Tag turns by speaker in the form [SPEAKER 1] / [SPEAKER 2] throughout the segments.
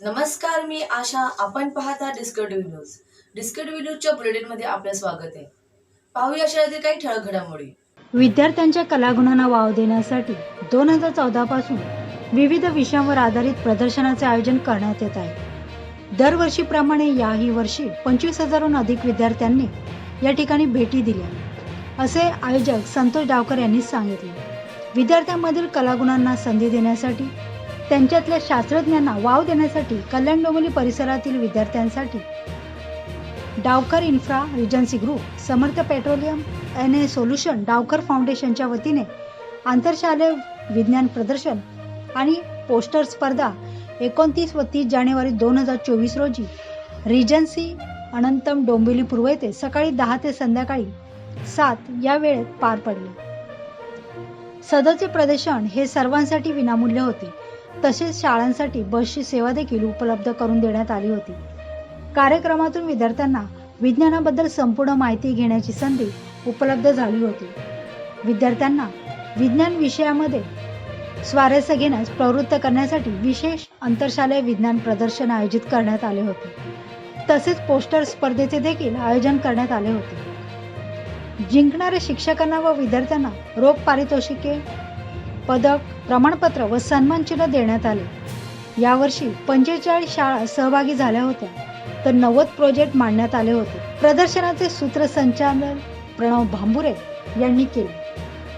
[SPEAKER 1] नमस्कार मी आशा. आपण पाहता डिस्कटिव्ह न्यूज डिस्कटिव्ह न्यूजच्या बुलेटिनमध्ये आपलं स्वागत आहे. पाहूया शहरातील काही ठळक घडामोडी.
[SPEAKER 2] विद्यार्थ्यांच्या कलागुणांना वाव देण्यासाठी दोन हजार चौदा पासून विविध विषयांवर आधारित प्रदर्शनाचे आयोजन करण्यात येत आहे. दरवर्षीप्रमाणे याही वर्षी पंचवीस हजारहून अधिक विद्यार्थ्यांनी या ठिकाणी भेटी दिल्या असे आयोजक संतोष डावकर यांनी सांगितले. विद्यार्थ्यांमधील कलागुणांना संधी देण्यासाठी त्यांच्यातल्या शास्त्रज्ञांना वाव देण्यासाठी कल्याण डोंबिवली परिसरातील विद्यार्थ्यांसाठी Dawkar infra regency group Samarth petroleum N A solution Dawkar फाउंडेशनच्या वतीने आंतरशालेय विज्ञान प्रदर्शन आणि पोस्टर स्पर्धा एकोणतीस व तीस जानेवारी दोन हजार चोवीस रोजी रिजन्सी अनंतम डोंबिवली पूर्व येथे सकाळी दहा ते संध्याकाळी सात या वेळेत पार पडले. सदरचे प्रदर्शन हे सर्वांसाठी विनामूल्य होते. तसेच शाळांसाठी बसची सेवा देखील उपलब्ध करून देण्यात आली होती. कार्यक्रमातून विद्यार्थ्यांना विज्ञानाबद्दल संपूर्ण माहिती घेण्याची संधी उपलब्ध झाली होती. विद्यार्थ्यांना विज्ञान विषयामध्ये स्वारस्य घेण्यास प्रवृत्त करण्यासाठी विशेष आंतरशालेय विज्ञान प्रदर्शन आयोजित करण्यात आले होते. तसेच पोस्टर स्पर्धेचे देखील आयोजन करण्यात आले होते. जिंकणाऱ्या शिक्षकांना व विद्यार्थ्यांना रोख पारितोषिके पदक प्रमाणपत्र व सन्मानचिन्ह देण्यात आले. यावर्षी पंचेचाळीस शाळा सहभागी झाल्या होत्या तर नव्वद प्रोजेक्ट मांडण्यात आले होते. प्रदर्शनाचे सूत्रसंचालन प्रणव भांबुरे यांनी केले.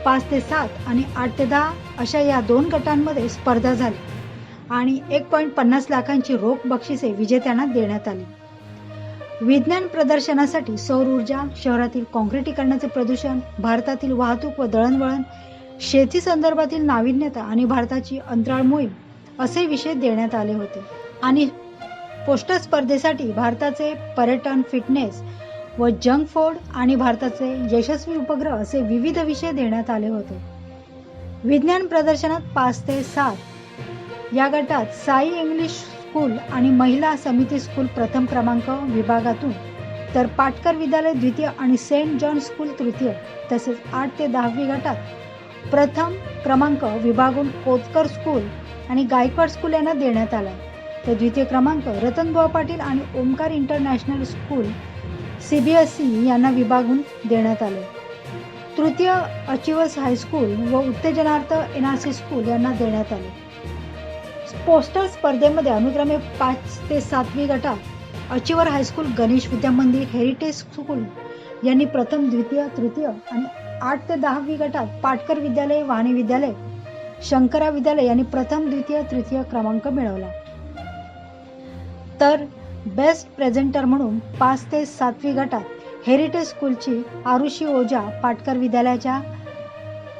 [SPEAKER 2] पाच ते सात आणि आठ ते दहा अशा या दोन गटांमध्ये स्पर्धा झाली आणि एक पॉईंट पन्नास लाखांची रोख बक्षिसे विजेत्यांना देण्यात आली. विज्ञान प्रदर्शनासाठी सौर ऊर्जा शहरातील काँक्रिटीकरणाचे प्रदूषण भारतातील वाहतूक व दळणवळण शेती संदर्भातील नाविन्यता आणि भारताची अंतराळ मोहीम असे विषय देण्यात आले होते. आणि पोस्टर स्पर्धेसाठी भारताचे पर्यटन फिटनेस व जंक फूड आणि भारताचे यशस्वी उपग्रह असे विविध विषय देण्यात आले होते. विज्ञान प्रदर्शनात पाच ते सात या गटात साई इंग्लिश स्कूल आणि महिला समिती स्कूल प्रथम क्रमांक विभागातून तर पाटकर विद्यालय द्वितीय आणि सेंट जॉन स्कूल तृतीय तसेच आठ ते दहावी गटात प्रथम क्रमांक विभागून कोतकर स्कूल आणि गायकवाड स्कूल यांना देण्यात आला. तर द्वितीय क्रमांक रतनबुवा पाटील आणि Omkar international school C B S E यांना विभागून देण्यात आले. तृतीय अचिवर्स हायस्कूल व उत्तेजनार्थ एन आर सी स्कूल यांना देण्यात आले. पोस्टर स्पर्धेमध्ये अनुक्रमे पाच ते सातवी गटात अचिवर हायस्कूल गणेश विद्या मंदिर हेरिटेज स्कूल यांनी प्रथम द्वितीय तृतीय आणि आठ ते दहावी गटात पाटकर विद्यालय वाणी विद्यालय शंकरा विद्यालय यांनी प्रथम द्वितीय तृतीय क्रमांक मिळवला. तर बेस्ट प्रेझेंटर म्हणून पाच ते सातवी गटात हेरिटेज स्कूलची आरुषी ओझा पाटकर विद्यालयाच्या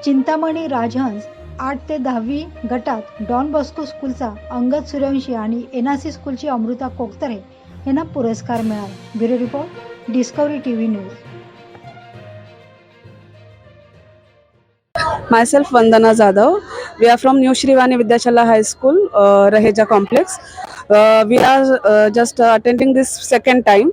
[SPEAKER 2] चिंतामणी राजहंस आठ ते दहावी गटात डॉन बॉस्को स्कूलचा अंगद सूर्यवंशी आणि एनआरसी स्कूलची अमृता कोकतरे यांना पुरस्कार मिळाला. Bureau report discovery T V news.
[SPEAKER 3] Myself vandana jadhav. We are from new shrivani vidyashala high school uh, raheja complex. Uh, we are uh, just uh, attending this second time.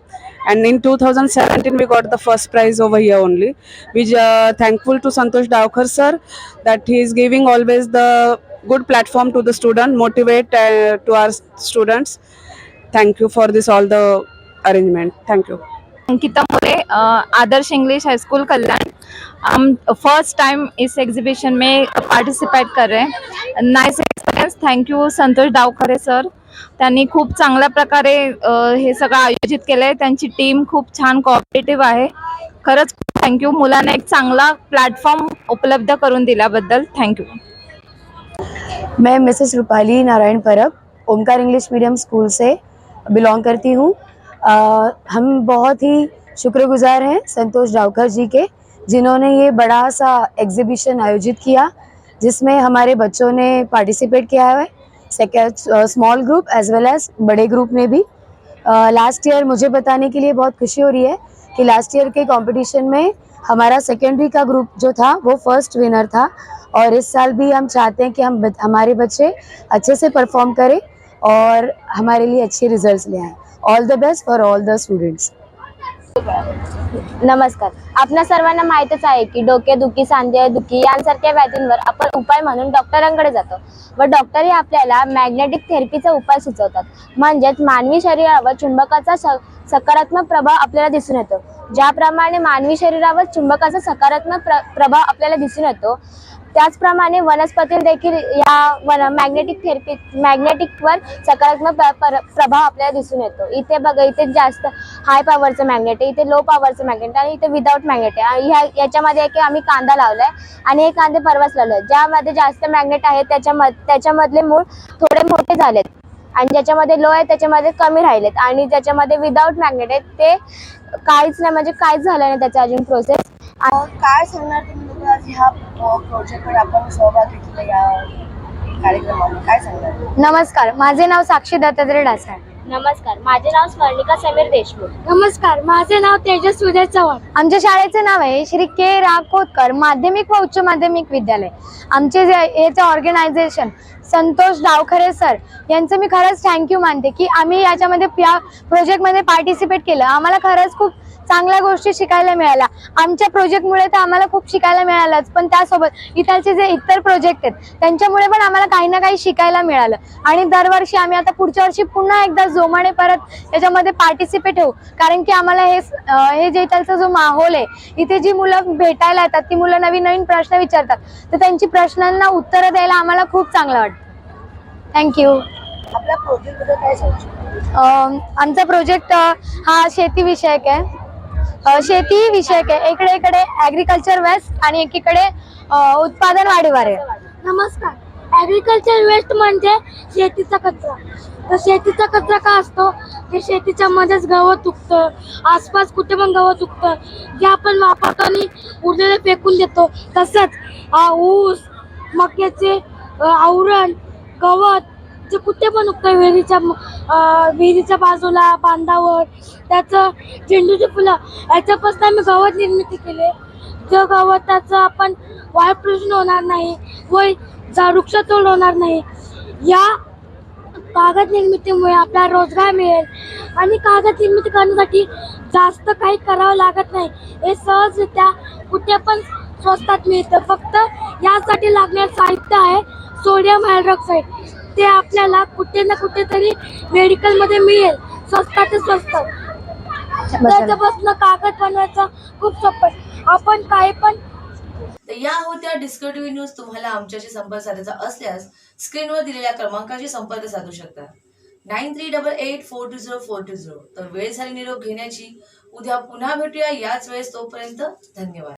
[SPEAKER 3] And in 2017 we got the first prize over here only. We uh, thankful to santosh davkar sir that he is giving always the good platform to the student motivate uh, to our students. Thank you for this all the arrangement. Thank you
[SPEAKER 4] Ankita More Adarsh English high school Kalyan. Hum first time इस exhibition में participate कर रहे हैं. Nice experience thank you Santosh Dawkhare sir त्यांनी खूप चांगल्या प्रकारे हे सगळं आयोजित केलं आहे त्यांची टीम खूप छान कॉपरेटिव्ह आहे. खरंच थँक्यू मुलांना एक चांगला प्लॅटफॉर्म उपलब्ध करून दिल्याबद्दल थँक्यू
[SPEAKER 5] मैं Mrs Rupali Narayan Parab Omkar English medium school से बिलोंग करती हूँ. अ, हम बहुत ही शुक्रगुजार हैं संतोष डावकर जी के जिन्होंने ये बड़ा सा एग्जीबिशन आयोजित किया जिसमें हमारे बच्चों ने पार्टिसिपेट किया है second small group as well as बड़े ग्रुप में भी। लास्ट ईयर मुझे बताने के लिए बहुत खुशी हो रही है कि लास्ट ईयर के कंपटीशन में हमारा सेकेंडरी का ग्रुप जो था वो फ़र्स्ट विनर था और इस साल भी हम चाहते हैं कि हम हमारे बच्चे अच्छे से परफॉर्म करें। और हमारे लिए अच्छे रिजल्ट्स ले आए। All the best for all the students
[SPEAKER 6] नमस्कार. आपल्या सर्वांना माहितच आहे की डोकेदुखी सांधेदुखी यांसारख्या व्याधींवर आपण उपाय म्हणून डॉक्टरांकडे जातो. व डॉक्टर हे आपल्याला मॅग्नेटिक थेरपीचा उपाय सुचवतात. म्हणजेच मानवी शरीरावर चुंबकाचा सकारात्मक प्रभाव आपल्याला दिसून येतो. ज्याप्रमाणे मानवी शरीरावर चुंबकाचा सकारात्मक प्र प्रभाव आपल्याला दिसून येतो त्याचप्रमाणे वनस्पती देखील या वन मॅग्नेटिक थेरपी मॅग्नेटिकवर सकारात्मक प्र- प्रभाव आपल्याला दिसून येतो. इथे बघा इथे जास्त हाय पॉवरचं मॅग्नेट आहे इथे लो पॉवरचं मॅग्नेट आहे आणि इथे विदाऊट मॅग्नेट आहे. आणि ह्या याच्यामध्ये एक आम्ही कांदा लावलाय आणि हे कांदे परवाच लावले ज्यामध्ये जास्त मॅग्नेट आहे त्याच्याम त्याच्यामधले मूळ थोडे मोठे झालेत. आणि ज्याच्यामध्ये लो आहे त्याच्यामध्ये कमी राहिलेत. आणि ज्याच्यामध्ये विदाऊट मॅग्नेट आहेत ते काहीच नाही म्हणजे काहीच झालं नाही त्याचं अजून प्रोसेस
[SPEAKER 7] काय सांगणार तुम्ही ह्या प्रोजेक्टवर आपण सहभाग घेतला या कार्यक्रमामध्ये. काय सांगणार
[SPEAKER 6] नमस्कार माझे नाव साक्षी दत्तात्रय डासाळ. नमस्कार माझे नाव स्वर्णिका समीर देशमुख.
[SPEAKER 8] नमस्कार माझे नाव तेजस उदय चव्हाण.
[SPEAKER 6] आमच्या शाळेचे नाव आहे श्री के राखोदकर माध्यमिक व उच्च माध्यमिक विद्यालय. आमचे जे याचे ऑर्गनायझेशन संतोष डावखरे सर यांचं मी खरंच थँक्यू मानते की आम्ही याच्यामध्ये या प्रोजेक्टमध्ये पार्टिसिपेट केलं. आम्हाला खरंच खूप चांगल्या गोष्टी शिकायला मिळाल्या. आमच्या प्रोजेक्टमुळे तर आम्हाला खूप शिकायला मिळालंच. पण त्यासोबत इथलचे जे इतर प्रोजेक्ट आहेत त्यांच्यामुळे पण आम्हाला काही ना काही शिकायला मिळालं. आणि दरवर्षी आम्ही आता पुढच्या वर्षी पुन्हा एकदा जोमाने परत याच्यामध्ये पार्टिसिपेट होऊ. कारण की आम्हाला हे हे जे इथलचा जो माहोल आहे इथे जी मुलं भेटायला येतात ती मुलं नवीन नवीन प्रश्न विचारतात. तर त्यांची प्रश्नांना उत्तरं द्यायला आम्हाला खूप चांगलं वाटतं. थँक्यू
[SPEAKER 7] शकतो?
[SPEAKER 6] अम, आमचा प्रोजेक्ट हा शेती विषयक आहे. शेती विषयक आहे. इकडे इकडे ॲग्रिकल्चर वेस्ट आणि एकीकडे उत्पादन वाढीवर आहे.
[SPEAKER 8] नमस्कार. ॲग्रिकल्चर वेस्ट म्हणजे शेतीचा कचरा. तर शेतीचा कचरा का असतो? ते शेतीच्या मध्येच गवत उगतं. आसपास कुठे पण गवत उगतं. जे आपण वापरतो आणि उरलेलं फेकून देतो. तसंच ऊस मक्याचे आवरण गवत जे कुठे पण उगतं वेळीच्या विहिरीच्या बाजूला बांधावर त्याचं झेंडूची फुलं याच्यापासून आम्ही गवत निर्मिती केली. जो गवताचं आपण वायू प्रदूषण होणार नाही व जा वृक्षतोड होणार नाही. या कागद निर्मितीमुळे आपल्याला रोजगार मिळेल. आणि कागद निर्मिती करण्यासाठी जास्त काही करावं लागत नाही. हे सहजरित्या कुठे पण स्वस्तात मिळतं. फक्त यासाठी लागणारे साहित्य आहे सोडियम हायड्रॉक्साईड. ते आपल्याला कुठे ना कुठेतरी मेडिकलमध्ये मिळेल. स्वस्तात स्वस्त. त्याच्यापासून कागद बनवायचं खूप सोपं. आपण काही पण
[SPEAKER 1] तर या होत्या डिस्कटिव्ह न्यूज तुम्हाला आमच्याशी संपर्क साधायचा असल्यास स्क्रीनवर दिलेल्या क्रमांकाशी संपर्क साधू शकता. Nine three double eight four two zero four two zero. तर वेळ झाली निरोप घेण्याची. उद्या पुन्हा भेटूया. याच वेळेस तोपर्यंत धन्यवाद.